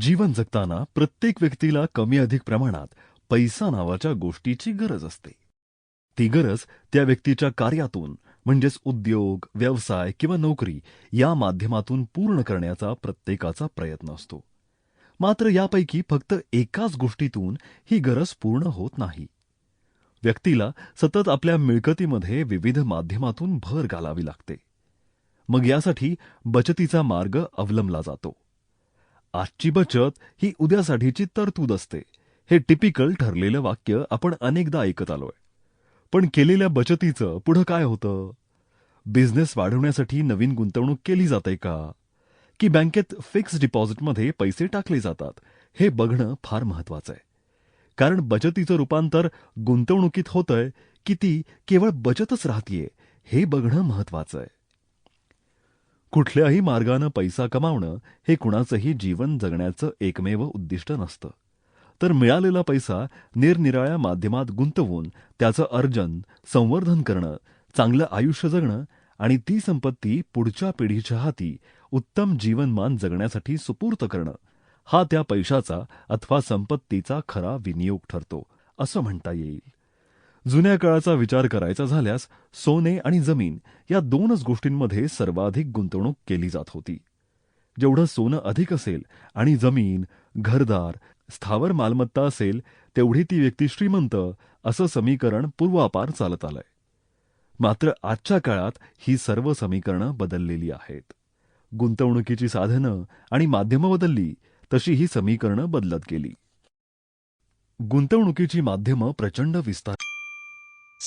जीवन जगताना प्रत्येक व्यक्तीला कमी अधिक प्रमाणात पैसा नावाच्या गोष्टीची गरज असते. ती गरज त्या व्यक्तीच्या कार्यातून म्हणजेच उद्योग व्यवसाय किंवा नोकरी या माध्यमातून पूर्ण करण्याचा प्रत्येकाचा प्रयत्न असतो. मात्र यापैकी फक्त एकाच गोष्टीतून ही गरज पूर्ण होत नाही. व्यक्तीला सतत आपल्या मिळकतीमध्ये विविध माध्यमातून भर घालावी लागते. मग यासाठी बचतीचा मार्ग अवलंबला जातो. आजची बचत ही उद्यासाठीची तरतूद असते. हे टिपिकल ठरलेलं वाक्य आपण अनेकदा ऐकत आलोय. पण केलेल्या बचतीचं पुढं काय होतं? बिझनेस वाढवण्यासाठी नवीन गुंतवणूक केली जाते का? की बँकेत फिक्स डिपॉझिटमध्ये पैसे टाकले जातात? हे बघणं फार महत्वाचं आहे. कारण बचतीचं रूपांतर गुंतवणुकीत होतंय की ती केवळ बचतच राहतीये हे बघणं महत्वाचं आहे. कुठल्याही मार्गानं पैसा कमावणं हे कुणाचंही जीवन जगण्याचं एकमेव उद्दिष्ट नसतं. तर मिळालेला पैसा निरनिराळ्या माध्यमात गुंतवून त्याचं अर्जन संवर्धन करणं चांगलं आयुष्य जगणं आणि ती संपत्ती पुढच्या पिढीच्या हाती उत्तम जीवनमान जगण्यासाठी सुपूर्त करणं हा त्या पैशाचा अथवा संपत्तीचा खरा विनियोग ठरतो असं म्हणता येईल. जुन्या काळाचा विचार करायचा झाल्यास सोने आणि जमीन या दोनच गोष्टींमध्ये सर्वाधिक गुंतवणूक केली जात होती. जेवढं सोनं अधिक असेल आणि जमीन घरदार स्थावर मालमत्ता असेल तेवढी ती व्यक्ती श्रीमंत असं समीकरण पूर्वापार चालत आलंय. मात्र आजच्या काळात ही सर्व समीकरणं बदललेली आहेत. गुंतवणुकीची साधनं आणि माध्यमं बदलली तशी ही समीकरणं बदलत गेली. गुंतवणुकीची माध्यमं प्रचंड विस्तार